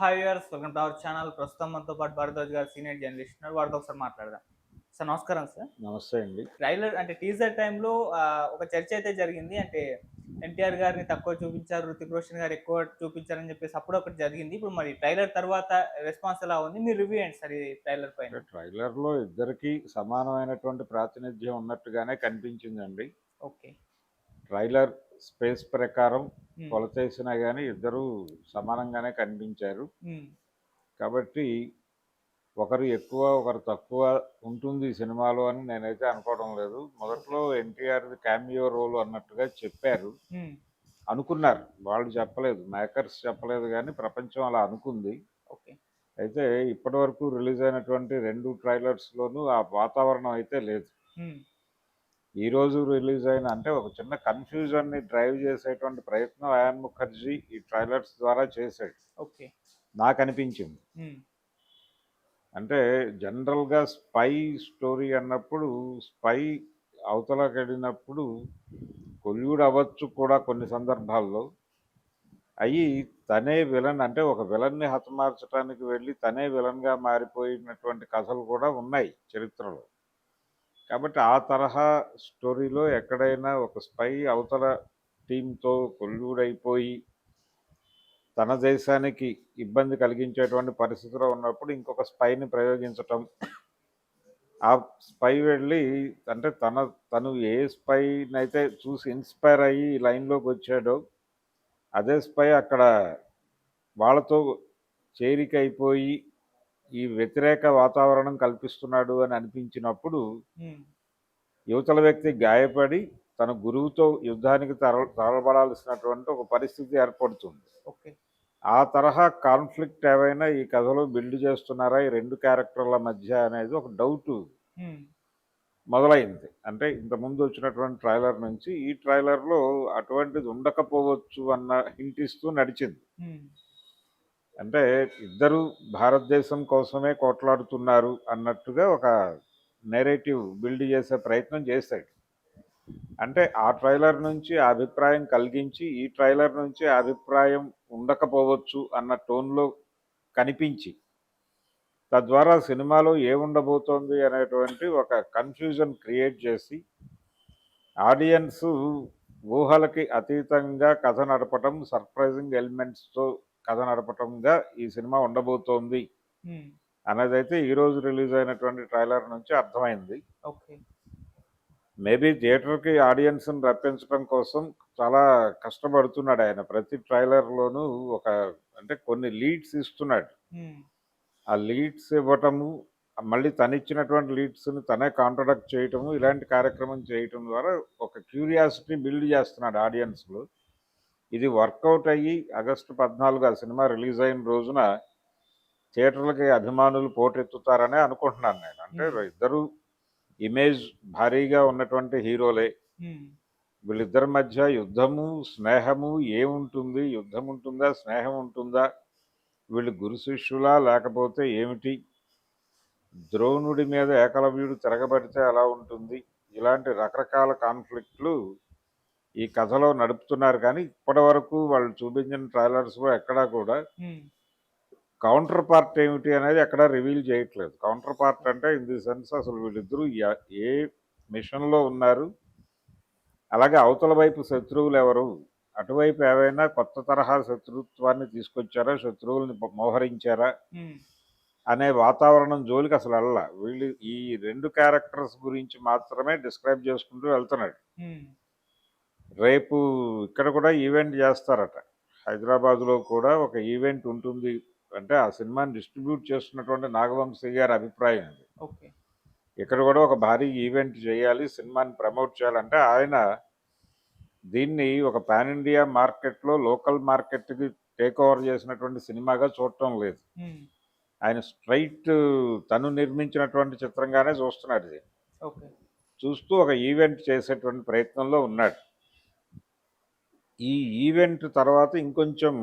Hi viewers welcome to our channel ప్రస్తుతం మనతో పాటు భరద్వాజ్ గారు సీనియర్ జర్నలిస్ట్ ఉన్నారు. వారితో ఒకసారి మాట్లాడదాం. సార్ నమస్కారం సార్. నమస్తే అండి. ట్రైలర్ అంటే టీజర్ టైంలో ఒక చర్చ అయితే జరిగింది. అంటే ఎన్టీఆర్ గారిని తక్కువ చూపించారు రుతిక్ రోషన్ గారు ఎక్కువ చూపించారని చెప్పేసి అప్పుడు ఒకటి జరిగింది. ఇప్పుడు మరి ట్రైలర్ తర్వాత రెస్పాన్స్ ఎలా ఉంది? మీరు రివ్యూ ఏంటి సార్ ఈ ట్రైలర్ పైన. ట్రైలర్లో ఇద్దరికి సమానమైనటువంటి ప్రాతినిధ్యం ఉన్నట్టుగానే కనిపించిందండి. ఓకే ట్రైలర్ స్పేస్ ప్రకారం కొలతేసినా కానీ ఇద్దరు సమానంగానే కనిపించారు. కాబట్టి ఒకరు ఎక్కువ ఒకరు తక్కువ ఉంటుంది ఈ సినిమాలో అని నేనైతే అనుకోవడం లేదు. మొదట్లో ఎన్టీఆర్ క్యామియో రోల్ అన్నట్టుగా చెప్పారు. అనుకున్నారు. వాళ్ళు చెప్పలేదు. మేకర్స్ చెప్పలేదు కానీ ప్రపంచం అలా అనుకుంది. ఓకే. అయితే ఇప్పటి వరకు రిలీజ్ అయినటువంటి రెండు ట్రైలర్స్లోనూ ఆ వాతావరణం అయితే లేదు. ఈ రోజు రిలీజ్ అయిన అంటే ఒక చిన్న కన్ఫ్యూజన్ని డ్రైవ్ చేసేటువంటి ప్రయత్నం అయాన్ ముఖర్జీ ఈ ట్రైలర్స్ ద్వారా చేశాడు. ఓకే. నాకు అనిపించింది. అంటే జనరల్గా స్పై స్టోరీ అన్నప్పుడు స్పై అవతలకి వెళ్ళినప్పుడు కొల్యూడ్ అవ్వచ్చు కూడా కొన్ని సందర్భాల్లో. అయ్యి తనే విలన్ అంటే ఒక విలన్ని హతమార్చడానికి వెళ్ళి తనే విలన్గా మారిపోయినటువంటి కథలు కూడా ఉన్నాయి చరిత్రలో. కాబట్టి ఆ తరహా స్టోరీలో ఎక్కడైనా ఒక స్పై అవతల టీంతో కొల్లుడైపోయి తన దేశానికి ఇబ్బంది కలిగించేటువంటి పరిస్థితిలో ఉన్నప్పుడు ఇంకొక స్పైని ప్రయోగించటం. ఆ స్పై వెళ్ళి అంటే తన తను ఏ స్పైనైతే చూసి ఇన్స్పైర్ అయ్యి లైన్లోకి వచ్చాడో అదే స్పై అక్కడ వాళ్ళతో చేరికైపోయి ఈ వ్యతిరేక వాతావరణం కల్పిస్తున్నాడు అని అనిపించినప్పుడు యువతల వ్యక్తి గాయపడి తన గురువుతో యుద్ధానికి తర తరబడాల్సినటువంటి ఒక పరిస్థితి ఏర్పడుతుంది. ఓకే. ఆ తరహా కాన్ఫ్లిక్ట్ ఏవైనా ఈ కథలో బిల్డ్ చేస్తున్నారా? ఈ రెండు క్యారెక్టర్ల మధ్య అనేది ఒక డౌట్ మొదలైంది. అంటే ఇంతకుముందు వచ్చినటువంటి ట్రైలర్ నుంచి ఈ ట్రైలర్లో అటువంటిది ఉండకపోవచ్చు అన్న హింట్ ఇస్తూ నడిచింది. అంటే ఇద్దరు భారతదేశం కోసమే కొట్లాడుతున్నారు అన్నట్టుగా ఒక నెరేటివ్ బిల్డ్ చేసే ప్రయత్నం చేశాడు. అంటే ఆ ట్రైలర్ నుంచి అభిప్రాయం కలిగించి ఈ ట్రైలర్ నుంచి అభిప్రాయం ఉండకపోవచ్చు అన్న టోన్లో కనిపించి తద్వారా సినిమాలో ఏముండబోతోంది అనేటువంటి ఒక కన్ఫ్యూజన్ క్రియేట్ చేసి ఆడియన్స్ ఊహలకి అతీతంగా కథ నడపటం సర్ప్రైజింగ్ ఎలిమెంట్స్తో కథ నడపటంగా ఈ సినిమా ఉండబోతోంది. అనేదైతే ఈరోజు రిలీజ్ అయినటువంటి ట్రైలర్ నుంచి అర్థమైంది. ఓకే. మేబీ థియేటర్కి ఆడియన్స్ని రప్పించడం కోసం చాలా కష్టపడుతున్నాడు ఆయన. ప్రతి ట్రైలర్లోనూ ఒక అంటే కొన్ని లీడ్స్ ఇస్తున్నాడు. ఆ లీడ్స్ ఇవ్వటము మళ్ళీ తనిచ్చినటువంటి లీడ్స్ని తనే కాంట్రడక్ట్ చేయటము ఇలాంటి కార్యక్రమం చేయటం ద్వారా ఒక క్యూరియాసిటీ బిల్డ్ చేస్తున్నాడు ఆడియన్స్లో. ఇది వర్కౌట్ అయ్యి ఆగస్టు పద్నాలుగు ఆ సినిమా రిలీజ్ అయిన రోజున థియేటర్లకి అభిమానులు పోటెత్తుతారనే అనుకుంటున్నాను నేను. అంటే ఇద్దరు ఇమేజ్ భారీగా ఉన్నటువంటి హీరోలే. వీళ్ళిద్దరి మధ్య యుద్ధము స్నేహము ఏముంటుంది? యుద్ధం ఉంటుందా? స్నేహం ఉంటుందా? వీళ్ళు గురు శిష్యులా లేకపోతే ఏమిటి? ద్రోణుడి మీద ఏకలవ్యుడు తిరగబడితే ఎలా ఉంటుంది? ఇలాంటి రకరకాల కాన్ఫ్లిక్ట్లు ఈ కథలో నడుపుతున్నారు కానీ ఇప్పటి వరకు వాళ్ళు చూపించిన ట్రైలర్స్లో ఎక్కడా కూడా కౌంటర్ పార్ట్ ఏమిటి అనేది ఎక్కడా రివీల్ చేయట్లేదు. కౌంటర్ పార్ట్ అంటే ఇన్ ది సెన్స్ అసలు వీళ్ళిద్దరూ ఏ మిషన్లో ఉన్నారు? అలాగే అవతల వైపు శత్రువులు ఎవరు? అటువైపు ఏవైనా కొత్త తరహా శత్రుత్వాన్ని తీసుకొచ్చారా? శత్రువుల్ని మోహరించారా? అనే వాతావరణం జోలికి అసలు వెళ్ళ. వీళ్ళు ఈ రెండు క్యారెక్టర్స్ గురించి మాత్రమే డిస్క్రైబ్ చేసుకుంటూ వెళ్తున్నాడు. రేపు ఇక్కడ కూడా ఈవెంట్ చేస్తారట. హైదరాబాద్లో కూడా ఒక ఈవెంట్ ఉంటుంది అంటే ఆ సినిమాని డిస్ట్రిబ్యూట్ చేస్తున్నటువంటి నాగవంశీ గారి అభిప్రాయం అది. ఓకే. ఇక్కడ కూడా ఒక భారీ ఈవెంట్ చేయాలి సినిమాని ప్రమోట్ చేయాలంటే ఆయన దీన్ని ఒక పాన్ ఇండియా మార్కెట్లో లోకల్ మార్కెట్కి టేక్ ఓవర్ చేసినటువంటి సినిమాగా చూడటం లేదు. ఆయన స్ట్రైట్ తను నిర్మించినటువంటి చిత్రంగానే చూస్తున్నాడు ఇది. ఓకే. చూస్తూ ఒక ఈవెంట్ చేసేటువంటి ప్రయత్నంలో ఉన్నాడు. ఈ ఈవెంట్ తర్వాత ఇంకొంచెం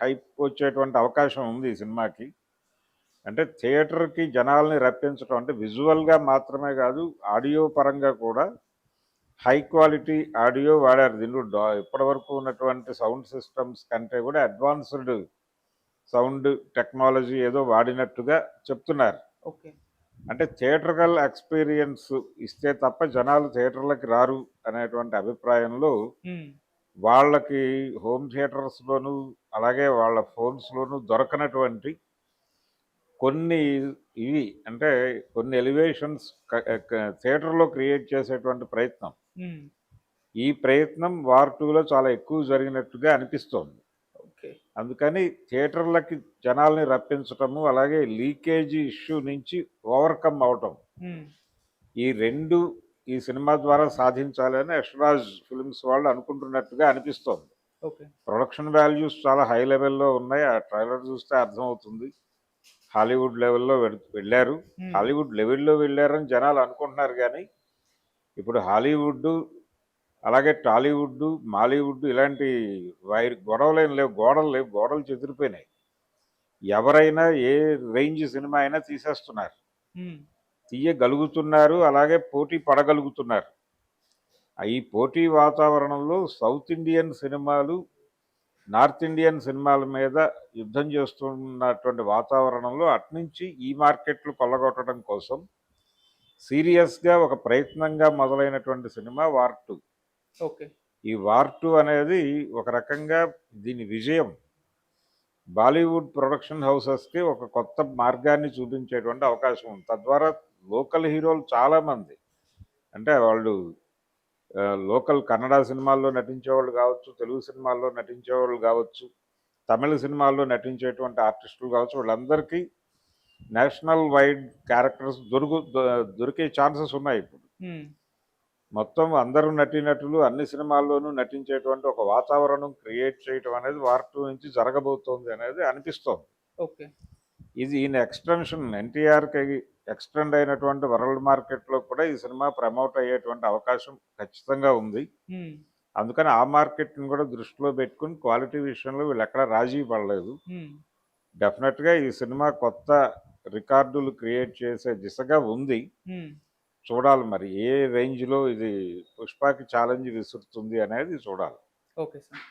హైప్ వచ్చేటువంటి అవకాశం ఉంది ఈ సినిమాకి. అంటే థియేటర్కి జనాల్ని రప్పించడం అంటే విజువల్గా మాత్రమే కాదు ఆడియో పరంగా కూడా హై క్వాలిటీ ఆడియో వాడారు. దీనిలో డా ఇప్పటివరకు ఉన్నటువంటి సౌండ్ సిస్టమ్స్ కంటే కూడా అడ్వాన్స్డ్ సౌండ్ టెక్నాలజీ ఏదో వాడినట్టుగా చెప్తున్నారు. ఓకే. అంటే థియేటర్కల్ ఎక్స్పీరియన్స్ ఇస్తే తప్ప జనాలు థియేటర్లకి రారు అనేటువంటి అభిప్రాయంలో వాళ్ళకి హోమ్ థియేటర్స్లోను అలాగే వాళ్ళ ఫోన్స్లోను దొరకనటువంటి కొన్ని ఇవి అంటే కొన్ని ఎలివేషన్స్ థియేటర్లో క్రియేట్ చేసేటువంటి ప్రయత్నం. ఈ ప్రయత్నం వార్ టూలో చాలా ఎక్కువ జరిగినట్టుగా అనిపిస్తోంది. ఓకే. అందుకని థియేటర్లకి జనాల్ని రప్పించటము అలాగే లీకేజీ ఇష్యూ నుంచి ఓవర్కమ్ అవటం. ఈ రెండు ఈ సినిమా ద్వారా సాధించాలని యశ్వరాజ్ ఫిల్మ్స్ వాళ్ళు అనుకుంటున్నట్టుగా అనిపిస్తోంది. ప్రొడక్షన్ వాల్యూస్ చాలా హై లెవెల్లో ఉన్నాయి. ఆ ట్రైలర్ చూస్తే అర్థమవుతుంది. హాలీవుడ్ లెవెల్లో వెళ్- వెళ్ళారు. హాలీవుడ్ లెవెల్లో వెళ్ళారని జనాలు అనుకుంటున్నారు కానీ ఇప్పుడు హాలీవుడ్ అలాగే టాలీవుడ్ మాలీవుడ్ ఇలాంటి వైర్ గొడవలు ఏం లేవు. గోడలు లేవు. గోడలు చెదిరిపోయినాయి. ఎవరైనా ఏ రేంజ్ సినిమా అయినా తీసేస్తున్నారు. తీయగలుగుతున్నారు అలాగే పోటీ పడగలుగుతున్నారు. ఈ పోటీ వాతావరణంలో సౌత్ ఇండియన్ సినిమాలు నార్త్ ఇండియన్ సినిమాల మీద యుద్ధం చేస్తున్నటువంటి వాతావరణంలో అట్నుంచి ఈ మార్కెట్లు కొల్లగొట్టడం కోసం సీరియస్గా ఒక ప్రయత్నంగా మొదలైనటువంటి సినిమా వార్ టూ. ఓకే. ఈ వార్ టూ అనేది ఒక రకంగా దీని విజయం. బాలీవుడ్ ప్రొడక్షన్ హౌసెస్కి ఒక కొత్త మార్గాన్ని చూపించేటువంటి అవకాశం ఉంది. తద్వారా లోకల్ హీరోలు చాలామంది. అంటే వాళ్ళు లోకల్ కన్నడ సినిమాల్లో నటించేవాళ్ళు కావచ్చు తెలుగు సినిమాల్లో నటించేవాళ్ళు కావచ్చు తమిళ సినిమాల్లో నటించేటువంటి ఆర్టిస్టులు కావచ్చు వాళ్ళందరికీ నేషనల్ వైడ్ క్యారెక్టర్స్ దొరుకు దొరికే ఛాన్సెస్ ఉన్నాయి ఇప్పుడు. మొత్తం అందరూ నటీనటులు అన్ని సినిమాల్లోనూ నటించేటువంటి ఒక వాతావరణం క్రియేట్ చేయటం అనేది వార్ టూ నుంచి జరగబోతోంది అనేది అనిపిస్తోంది. ఓకే. ఇది ఈయన ఎక్స్టెన్షన్ ఎన్టీఆర్కి ఎక్స్టెండ్ అయినటువంటి వరల్డ్ మార్కెట్లో కూడా ఈ సినిమా ప్రమోట్ అయ్యేటువంటి అవకాశం ఖచ్చితంగా ఉంది. అందుకని ఆ మార్కెట్ని కూడా దృష్టిలో పెట్టుకుని క్వాలిటీ విషయంలో వీళ్ళు ఎక్కడ రాజీ పడలేదు. ఉమ్, డెఫినెట్గా ఈ సినిమా కొత్త రికార్డులు క్రియేట్ చేసే దిశగా ఉంది. చూడాలి మరి ఏ రేంజ్లో ఇది పుష్పకి ఛాలెంజ్ విసురుతుంది అనేది చూడాలి. Okay sir.